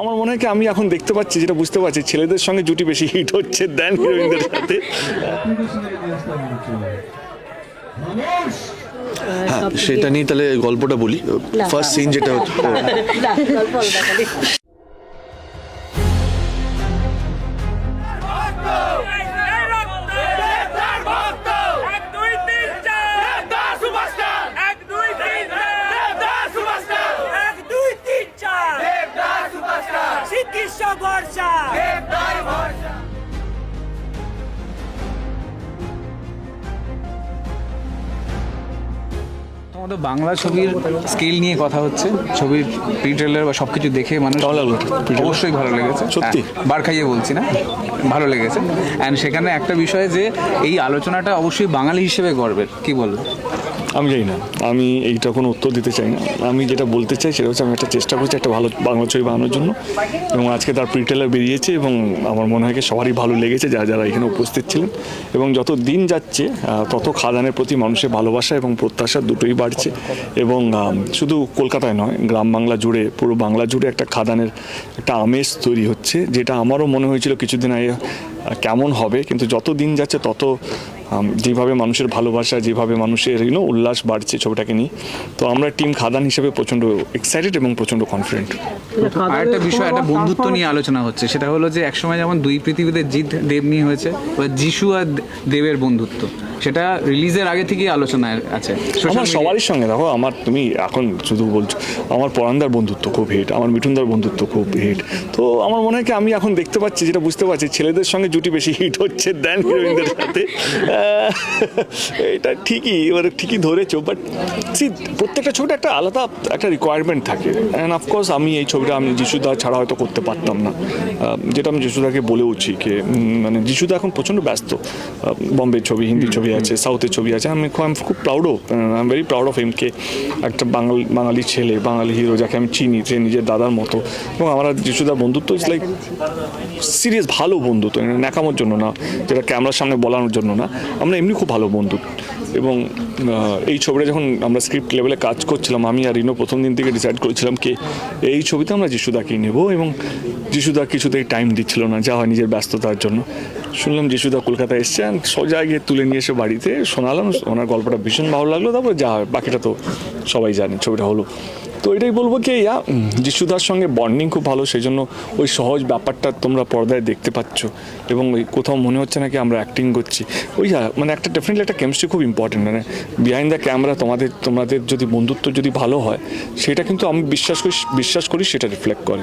আমার মনে হয় কি আমি এখন দেখতে পাচ্ছি যেটা বুঝতে পারছি ছেলেদের সঙ্গে জুটি বেশি হিট হচ্ছে দেন হিরোইনদের সাথে হ্যাঁ সেটা নিয়ে তাহলে গল্পটা বলি। ফার্স্ট সিন যেটা হচ্ছে Borja! তোমাদের বাংলা ছবির স্কেল নিয়ে কথা হচ্ছে। ছবির প্রি ট্রেলার বা সবকিছু দেখে মানুষ কেমন লাগল? অবশ্যই ভালো লেগেছে। সত্যি? হ্যাঁ, বার খাইয়ে বলছি না। ভালো লেগেছে। অ্যান্ড সেখানে একটা বিষয় যে এই আলোচনাটা অবশ্যই বাঙালি হিসেবে গর্বের। কি বলব? আমি জানি না। আমি এইটা কোনো উত্তর দিতে চাই না। আমি যেটা বলতে চাই সেটা হচ্ছে আমি একটা চেষ্টা করছি একটা ভালো বাংলা ছবি বানানোর জন্য। এবং আজকে তার প্রিটেলার বেরিয়েছে এবং আমার মনে হয় সবারই ভালো লেগেছে যারা যারা এখানে উপস্থিত ছিলেন। এবং যত দিন যাচ্ছে তত খাদানের প্রতি মানুষের ভালোবাসা এবং প্রত্যাশা দুটোই বাড়ছে। এবং শুধু কলকাতায় নয়, গ্রাম বাংলা জুড়ে, পুরো বাংলা জুড়ে একটা খাদানের একটা আমেজ তৈরি হচ্ছে, যেটা আমারও মনে হয়েছিল কিছুদিন আগে কেমন হবে, কিন্তু যত দিন যাচ্ছে তত যেভাবে মানুষের ভালোবাসা যেভাবে মানুষের ইউনো উল্লাস বাড়ছে ছবিটাকে নিয়ে তো আমরা টিম খাদান হিসেবে প্রচণ্ড এক্সাইটেড এবং প্রচণ্ড কনফিডেন্ট আর একটা বিষয় একটা বন্ধুত্ব নিয়ে আলোচনা হচ্ছে সেটা হলো যে একসময় যেমন দুই পৃথিবীতে জিৎ দেব নিয়ে হয়েছে বা যিশু আর দেবের বন্ধুত্ব সেটা রিলিজের আগে থেকেই আলোচনায় আছে। আমার সবারই সঙ্গে দেখো আমার তুমি এখন শুধু বলছো আমার পরান্দার বন্ধুত্ব খুব হিট আমার মিঠুনদার বন্ধুত্ব খুব হিট তো আমার মনে হয় কি আমি এখন দেখতে পাচ্ছি যেটা বুঝতে পারছি ছেলেদের সঙ্গে জুটি বেশি হিট হচ্ছে দেন হিরোইনদের সাথে। এটা ঠিকই এবার ঠিকই ধরেছো বাট সি প্রত্যেকটা ছবিটা একটা আলাদা একটা রিকোয়ারমেন্ট থাকে। অ্যান্ড অফকোর্স আমি এই ছবিটা আমি যিশুদা ছাড়া হয়তো করতে পারতাম না। যেটা আমি যিশুদাকে বলেওছি যে উম, মানে যিশুদা এখন প্রচণ্ড ব্যস্ত। বম্বে ছবি হিন্দি ছবি আছে সাউথের ছবি আছে। আমি খুব আমি খুব proud of I am very proud of হিমকে একটা বাঙালি বাঙালি ছেলে বাঙালি হিরো যাকে আমি চিনি সে নিজের দাদার মতো। এবং আমার যিশুদার বন্ধুত্ব ইজ লাইক সিরিয়াস ভালো বন্ধুত্ব ন্যাকামোর জন্য না যেটা ক্যামেরার সামনে বলানোর জন্য না। আমরা এমনি খুব ভালো বন্ধু। এবং এই ছবিটা যখন আমরা স্ক্রিপ্ট লেভেলে কাজ করছিলাম, আমি আর রিনো প্রথম দিন থেকে ডিসাইড করেছিলাম কি, এই ছবিতে আমরা যিশুদাকেই নেব এবং যিশুদা কিছুতেই টাইম দিচ্ছিল না, যা হয় নিজের ব্যস্ততার জন্য। শুনলাম যিশুদা কলকাতায় এসছে সোজা গিয়ে তুলে নিয়ে এসে বাড়িতে শোনালাম, ওনার গল্পটা ভীষণ ভালো লাগল, তারপর যা বাকিটা তো সবাই জানে, ছবিটা হলো। তো এটাই বলব কি, ইয়া যিশুদার সঙ্গে বন্ডিং খুব ভালো সেই জন্য ওই সহজ ব্যাপারটা তোমরা পর্দায় দেখতে পাচ্ছ। এবং ওই কোথাও মনে হচ্ছে না কি আমরা অ্যাক্টিং করছি। ওই মানে একটা ডেফিনেটলি একটা কেমিস্ট্রি খুব ইম্পর্টেন্ট মানে বিহাইন্ড দ্য ক্যামেরা তোমাদের তোমাদের যদি বন্ধুত্ব যদি ভালো হয়, সেটা কিন্তু আমি বিশ্বাস করি বিশ্বাস করি সেটা রিফ্লেক্ট করে।